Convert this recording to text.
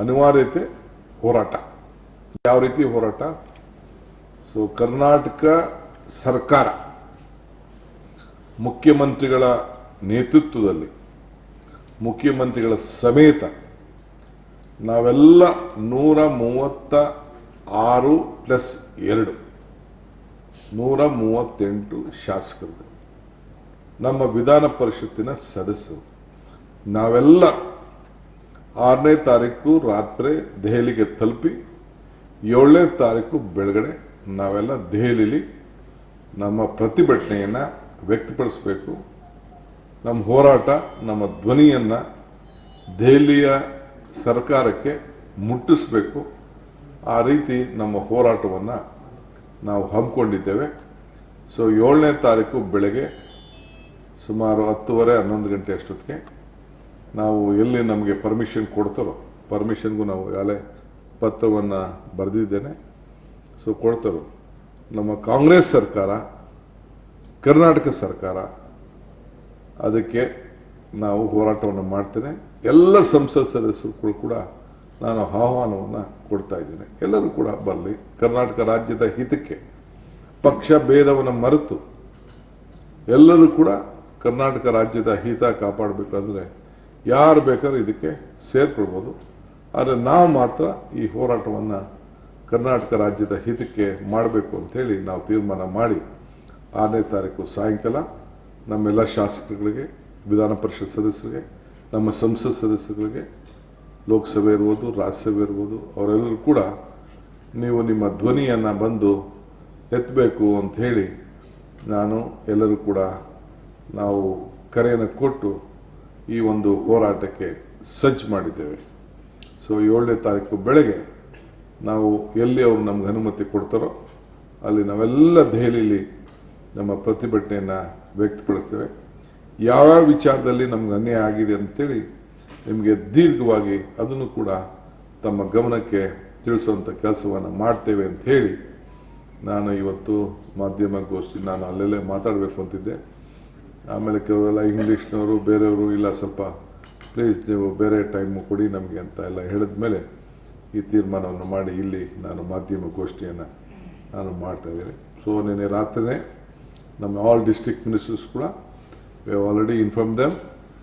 ಅನಿವಾರ್ಯತೆ ಹೋರಾಟ. ಯಾವ ರೀತಿ ಹೋರಾಟ? ಸೊ ಕರ್ನಾಟಕ ಸರ್ಕಾರ ಮುಖ್ಯಮಂತ್ರಿಗಳ ನೇತೃತ್ವದಲ್ಲಿ, ಮುಖ್ಯಮಂತ್ರಿಗಳ ಸಮೇತ ನಾವೆಲ್ಲ ನೂರ ಮೂವತ್ತ ಆರು ಪ್ಲಸ್ ಎರಡು, ನೂರ ಮೂವತ್ತೆಂಟು ಶಾಸಕರು ನಮ್ಮ ವಿಧಾನ ಪರಿಷತ್ತಿನ ಸದಸ್ಯರು. ನಾವೆಲ್ಲ ಆರನೇ ತಾರೀಕು ರಾತ್ರಿ ದೆಹಲಿಗೆ ತಲುಪಿ, ಏಳನೇ ತಾರೀಕು ಬೆಳಗಡೆ ನಾವೆಲ್ಲ ದೆಹಲಿಲಿ ನಮ್ಮ ಪ್ರತಿಭಟನೆಯನ್ನ ವ್ಯಕ್ತಪಡಿಸಬೇಕು. ನಮ್ಮ ಹೋರಾಟ, ನಮ್ಮ ಧ್ವನಿಯನ್ನ ದೆಹಲಿಯ ಸರ್ಕಾರಕ್ಕೆ ಮುಟ್ಟಿಸಬೇಕು. ಆ ರೀತಿ ನಮ್ಮ ಹೋರಾಟವನ್ನ ನಾವು ಹಮ್ಮಿಕೊಂಡಿದ್ದೇವೆ. ಸೊ ಏಳನೇ ತಾರೀಕು ಬೆಳಗ್ಗೆ ಸುಮಾರು ಹತ್ತುವರೆ ಹನ್ನೊಂದು ಗಂಟೆ ಅಷ್ಟೊತ್ತಿಗೆ ನಾವು ಎಲ್ಲಿ ನಮಗೆ ಪರ್ಮಿಷನ್ ಕೊಡ್ತಾರೋ ಪರ್ಮಿಷನ್ಗೂ ನಾವು ಈಗಾಗಲೇ ಪತ್ರವನ್ನು ಬರೆದಿದ್ದೇನೆ. ಸೊ ಕೊಡ್ತಾರೋ. ನಮ್ಮ ಕಾಂಗ್ರೆಸ್ ಸರ್ಕಾರ, ಕರ್ನಾಟಕ ಸರ್ಕಾರ, ಅದಕ್ಕೆ ನಾವು ಹೋರಾಟವನ್ನು ಮಾಡ್ತೇನೆ. ಎಲ್ಲ ಸಂಸತ್ ಸದಸ್ಯರು ಕೂಡ ನಾನು ಆಹ್ವಾನವನ್ನು ಕೊಡ್ತಾ ಇದ್ದೇನೆ. ಎಲ್ಲರೂ ಕೂಡ ಬರಲಿ. ಕರ್ನಾಟಕ ರಾಜ್ಯದ ಹಿತಕ್ಕೆ ಪಕ್ಷ ಭೇದವನ್ನು ಮರೆತು ಎಲ್ಲರೂ ಕೂಡ ಕರ್ನಾಟಕ ರಾಜ್ಯದ ಹಿತ ಕಾಪಾಡಬೇಕಾದ್ರೆ ಯಾರು ಬೇಕಾದ್ರೂ ಇದಕ್ಕೆ ಸೇರ್ಕೊಳ್ಬೋದು. ಆದರೆ ನಾವು ಮಾತ್ರ ಈ ಹೋರಾಟವನ್ನು ಕರ್ನಾಟಕ ರಾಜ್ಯದ ಹಿತಕ್ಕೆ ಮಾಡಬೇಕು ಅಂತ ಹೇಳಿ ನಾವು ತೀರ್ಮಾನ ಮಾಡಿ ಆರನೇ ತಾರೀಕು ಸಾಯಂಕಾಲ ನಮ್ಮೆಲ್ಲ ಶಾಸಕರುಗಳಿಗೆ, ವಿಧಾನ ಪರಿಷತ್ ಸದಸ್ಯರಿಗೆ, ನಮ್ಮ ಸಂಸತ್ ಸದಸ್ಯರುಗಳಿಗೆ, ಲೋಕಸಭೆ ಇರ್ಬೋದು, ರಾಜ್ಯಸಭೆ ಇರ್ಬೋದು, ಅವರೆಲ್ಲರೂ ಕೂಡ ನೀವು ನಿಮ್ಮ ಧ್ವನಿಯನ್ನು ಬಂದು ಎತ್ತಬೇಕು ಅಂತ ಹೇಳಿ ನಾನು ಎಲ್ಲರೂ ಕೂಡ ನಾವು ಕರೆಯನ್ನು ಕೊಟ್ಟು ಈ ಒಂದು ಹೋರಾಟಕ್ಕೆ ಸಜ್ಜು ಮಾಡಿದ್ದೇವೆ. ಸೊ ಏಳನೇ ತಾರೀಕು ಬೆಳಗ್ಗೆ ನಾವು ಎಲ್ಲಿ ಅವರು ನಮ್ಗೆ ಅನುಮತಿ ಕೊಡ್ತಾರೋ ಅಲ್ಲಿ ನಾವೆಲ್ಲ ದೆಹಲಿಯಲ್ಲಿ ನಮ್ಮ ಪ್ರತಿಭಟನೆಯನ್ನು ವ್ಯಕ್ತಪಡಿಸ್ತೇವೆ. ಯಾವ್ಯಾವ ವಿಚಾರದಲ್ಲಿ ನಮ್ಗೆ ಅನ್ಯಾಯ ಆಗಿದೆ ಅಂತೇಳಿ ನಿಮಗೆ ದೀರ್ಘವಾಗಿ ಅದನ್ನು ಕೂಡ ತಮ್ಮ ಗಮನಕ್ಕೆ ತಿಳಿಸುವಂತ ಕೆಲಸವನ್ನು ಮಾಡ್ತೇವೆ ಅಂತ ಹೇಳಿ ನಾನು ಇವತ್ತು ಮಾಧ್ಯಮಗೋಷ್ಠಿ ನಾನು ಅಲ್ಲೆಲ್ಲೇ ಮಾತಾಡಬೇಕು ಅಂತಿದ್ದೆ. ಆಮೇಲೆ ಕೆಲವರೆಲ್ಲ ಇಂಗ್ಲೀಷ್ನವರು, ಬೇರೆಯವರು ಇಲ್ಲ ಸ್ವಲ್ಪ ಪ್ಲೀಸ್ ನೀವು ಬೇರೆ ಟೈಮು ಕೊಡಿ ನಮಗೆ ಅಂತ ಎಲ್ಲ ಹೇಳಿದ ಮೇಲೆ ಈ ತೀರ್ಮಾನವನ್ನು ಮಾಡಿ ಇಲ್ಲಿ ನಾನು ಮಾಧ್ಯಮ ಗೋಷ್ಠಿಯನ್ನು ನಾನು ಮಾಡ್ತಾ ಇದ್ದೇನೆ. ಸೊ ನಿನ್ನೆ ರಾತ್ರಿನೇ ನಮ್ಮ ಆಲ್ ಡಿಸ್ಟ್ರಿಕ್ಟ್ ಮಿನಿಸ್ಟರ್ಸ್ ಕೂಡ ವಿ ಆಲ್ರೆಡಿ ಇನ್ಫಾರ್ಮ್ ದಮ್